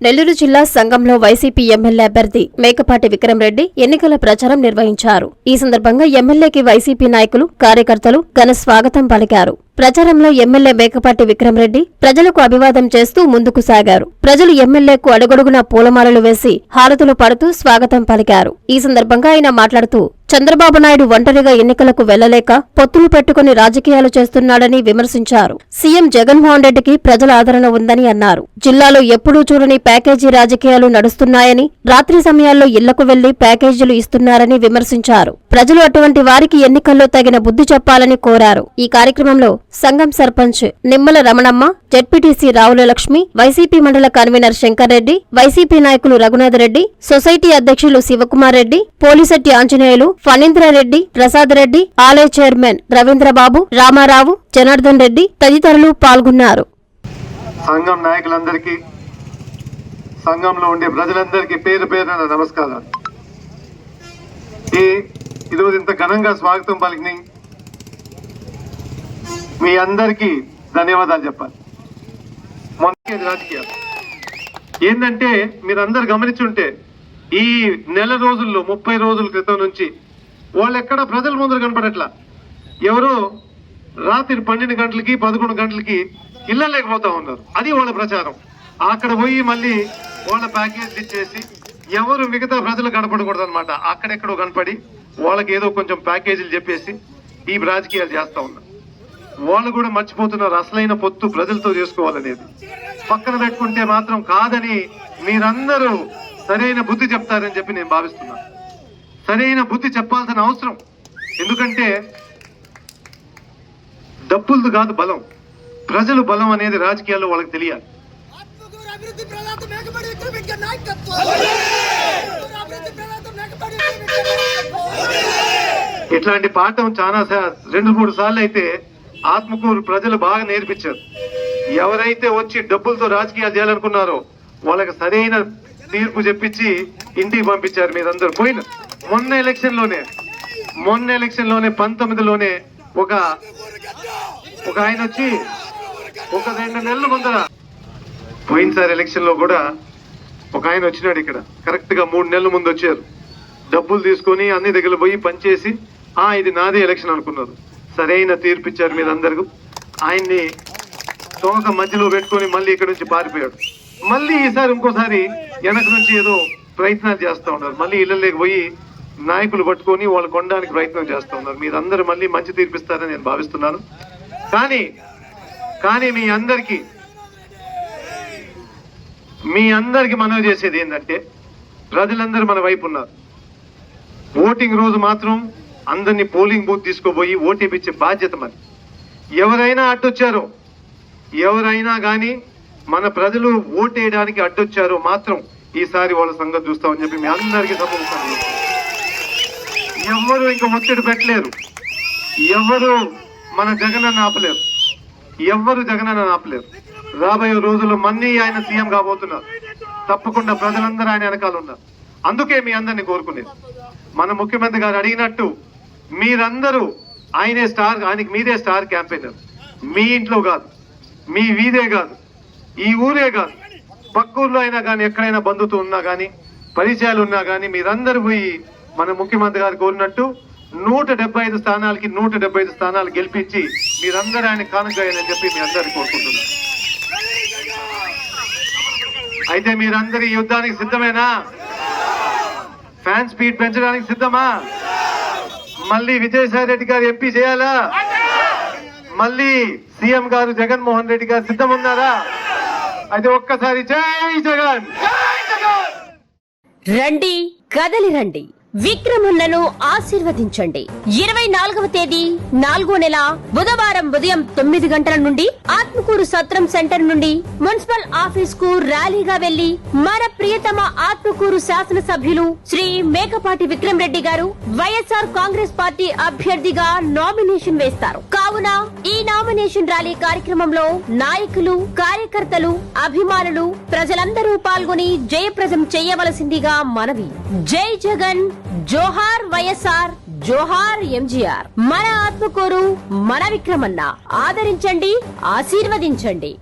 నెల్లూరు జిల్లా సంఘంలో YCP MLA అభ్యర్థి మేకపాటి విక్రమరెడ్డి ఎన్నికల ప్రచారం నిర్వహించారు. ఈ సందర్భంగా ఎమ్మెల్యేకి వైసీపీ నాయకులు కార్యకర్తలు ఘన స్వాగతం పలికారు. ప్రచారంలో ఎమ్మెల్యే మేకపాటి విక్రమరెడ్డి ప్రజలకు అభివాదం చేస్తూ ముందుకు సాగారు. ప్రజలు ఎమ్మెల్యేకు అడుగడుగునా పూలమాలలు వేసి హారతులు పడుతూ స్వాగతం పలికారు. ఈ సందర్భంగా ఆయన మాట్లాడుతూ చంద్రబాబు నాయుడు ఒంటరిగా ఎన్నికలకు వెళ్ళలేక పొత్తులు పెట్టుకుని రాజకీయాలు చేస్తున్నాడని విమర్శించారు. సీఎం జగన్మోహన్ రెడ్డికి ప్రజల ఆదరణ ఉందని అన్నారు. జిల్లాలో ఎప్పుడూ చూడని ప్యాకేజీ రాజకీయాలు నడుస్తున్నాయని రాత్రి సమయాల్లో ఇళ్ళకు వెళ్ళి ప్యాకేజీలు ఇస్తున్నారని విమర్శించారు. ప్రజలు అటువంటి వారికి ఎన్నికల్లో తగిన బుద్ధి చెప్పాలని కోరారు. ఈ కార్యక్రమంలో Sangam sarpanch Nimmala Ramanamma ZPTC Ravula Lakshmi YCP mandal convener Shankar Reddy YCP నాయకులు రఘునాథ్ రెడ్డి సొసైటీ అధ్యక్షులు శివకుమార్ రెడ్డి పోలిశెట్టి ఆంజనేయులు ఫణీంద్రారెడ్డి ప్రసాద్ రెడ్డి ఆలయ చైర్మన్ రవీంద్రబాబు రామారావు జనార్దన్ రెడ్డి తదితరులు పాల్గొన్నారు. సంఘం నాయకులందరికీ సంఘంలో ఉండే ప్రజలందరికీ పేరు పేరున నమస్కారాలు. ఈ ఈరోజు ఇంత ఘనంగా స్వాగతం పలికినాయి. మీ అందరికీ ధన్యవాదాలు చెప్పాలి. మొన్న రాజకీయాలు. ఏంటంటే మీరందరు గమనించుంటే ఈ నెల రోజుల్లో ముప్పై రోజుల క్రితం నుంచి వాళ్ళు ఎక్కడ ప్రజల ముందర కనపడట్లా. ఎవరో రాత్రి పన్నెండు గంటలకి పదకొండు గంటలకి ఇళ్ళ లేకపోతా ఉన్నారు. అది వాళ్ళ ప్రచారం. అక్కడ పోయి మళ్ళీ వాళ్ళ ప్యాకేజ్ ఇచ్చేసి ఎవరు మిగతా ప్రజలు కనపడకూడదు అనమాట అక్కడెక్కడో కనపడి వాళ్ళకి ఏదో కొంచెం ప్యాకేజీలు చెప్పేసి ఈ రాజకీయాలు చేస్తూ ఉన్నారు. వాళ్ళు కూడా మర్చిపోతున్నారు అసలైన పొత్తు ప్రజలతో చేసుకోవాలనేది. పక్కన పెట్టుకుంటే మాత్రం కాదని మీరందరూ సరైన బుద్ధి చెప్తారని చెప్పి నేను భావిస్తున్నాను సరైన బుద్ధి చెప్పాల్సిన అవసరం. ఎందుకంటే డబ్బులది కాదు బలం. ప్రజలు బలం అనేది రాజకీయాల్లో వాళ్ళకి తెలియాలి. ఇట్లాంటి పాఠం చాలా రెండు మూడు సార్లు అయితే ఆత్మకూరు ప్రజలు బాగా నేర్పించారు. ఎవరైతే వచ్చి డబ్బులతో రాజకీయాలు చేయాలనుకున్నారో వాళ్ళకి సరైన తీర్పు చెప్పించి ఇంటికి పంపించారు మీరందరూ. పోయిన మొన్న ఎలక్షన్లోనే మొన్న ఎలక్షన్లోనే పంతొమ్మిదిలోనే ఒక ఒక ఆయన వచ్చి ఒక రెండు నెలల ముందర పోయినసారి ఎలక్షన్లో కూడా ఒక ఆయన వచ్చినాడు ఇక్కడ. కరెక్ట్గా మూడు నెలల ముందు వచ్చారు. డబ్బులు తీసుకొని అన్ని దగ్గర పోయి పనిచేసి ఆ ఇది నాదే ఎలక్షన్ అనుకున్నారు. సరైన తీర్పు ఇచ్చారు మీరందరూ. ఆయన్ని తోక మధ్యలో పెట్టుకొని మళ్ళీ ఇక్కడ నుంచి పారిపోయాడు. మళ్ళీ ఈసారి ఇంకోసారి వెనక నుంచి ఏదో ప్రయత్నాలు చేస్తూ ఉన్నారు. మళ్ళీ ఇళ్ళలోకి పోయి నాయకులు పట్టుకొని వాళ్ళు కొనడానికి ప్రయత్నం చేస్తూ ఉన్నారు. మీరందరూ మళ్ళీ మంచి తీర్పిస్తారని నేను భావిస్తున్నాను. కానీ కానీ మీ అందరికీ మీ అందరికీ మనవి చేసేది ఏంటంటే ప్రజలందరూ మన వైపు ఉన్నారు. ఓటింగ్ రోజు మాత్రం అందరినీ పోలింగ్ బూత్ తీసుకోబోయి ఓటీపిచ్చే బాధ్యత మరి ఎవరైనా అడ్డొచ్చారో ఎవరైనా కానీ మన ప్రజలు ఓటేయడానికి అడ్డొచ్చారో మాత్రం ఈసారి వాళ్ళ సంగతి చూస్తామని చెప్పి మీ అందరికీ సమ్మతిస్తాను ఎవరు ఇంకా ఒత్తిడి పెట్టలేరు. ఎవరు మన జగనన్న ఆపలేరు. ఎవరు జగనన్న ఆపలేరు. రాబోయే రోజుల్లో మన్నీ ఆయన సీఎం కాబోతున్నారు. తప్పకుండా ప్రజలందరూ ఆయన వెనకాల ఉన్నారు. అందుకే మీ అందరిని కోరుకునేది. మన ముఖ్యమంత్రి గారు అడిగినట్టు మీరందరూ ఆయనే స్టార్ ఆయనకి మీరే స్టార్ క్యాంపెయినర్. మీ ఇంట్లో కాదు మీ వీధే కాదు ఈ ఊరే కాదు. పక్క ఊర్లో అయినా కానీ ఎక్కడైనా బంధుత్వం ఉన్నా కానీ పరిచయాలు ఉన్నా కానీ మీరందరూ పోయి మన ముఖ్యమంత్రి గారు కోరినట్టు నూట డెబ్బై ఐదు స్థానాలకి నూట డెబ్బై ఐదు స్థానాలు గెలిపించి మీరందరూ ఆయన కానుకయ్యాలని చెప్పి మీ అందరికీ కోరుకుంటున్నారు అయితే మీరందరూ ఈ యుద్ధానికి సిద్ధమేనా? ఫ్యాన్ స్పీడ్ పెంచడానికి సిద్ధమా? మళ్ళీ విజయసాయి రెడ్డి గారు ఎంపీ చేయాలా? మళ్ళీ సీఎం గారు జగన్మోహన్ రెడ్డి గారు సిద్ధం ఉన్నారా అయితే ఒక్కసారి జై జగన్! రండి కదలి రండి. విక్రములను ఆశీర్వదించండి. ఇరవై నాలుగవ తేదీ నాలుగో నెల బుధవారం ఉదయం తొమ్మిది గంటల నుండి ఆత్మకూరు సత్రం సెంటర్ నుండి మున్సిపల్ ఆఫీస్కు ర్యాలీగా వెళ్ళి మన ప్రియతమ ఆత్మకూరు శాసనసభ్యులు శ్రీ మేకపాటి విక్రమ్ రెడ్డి గారు వైఎస్ఆర్ కాంగ్రెస్ పార్టీ అభ్యర్థిగా నామినేషన్ వేస్తారు. కావున ఈ నామినేషన్ ర్యాలీ కార్యక్రమంలో నాయకులు కార్యకర్తలు అభిమానులు ప్రజలందరూ పాల్గొని జయప్రదం చేయవలసిందిగా మనవి. జై జగన్ జోహార్ వైఎస్ఆర్ జోహార్ ఎంజీఆర్. మన ఆత్మకూరు మన విక్రమన్న. ఆదరించండి ఆశీర్వదించండి.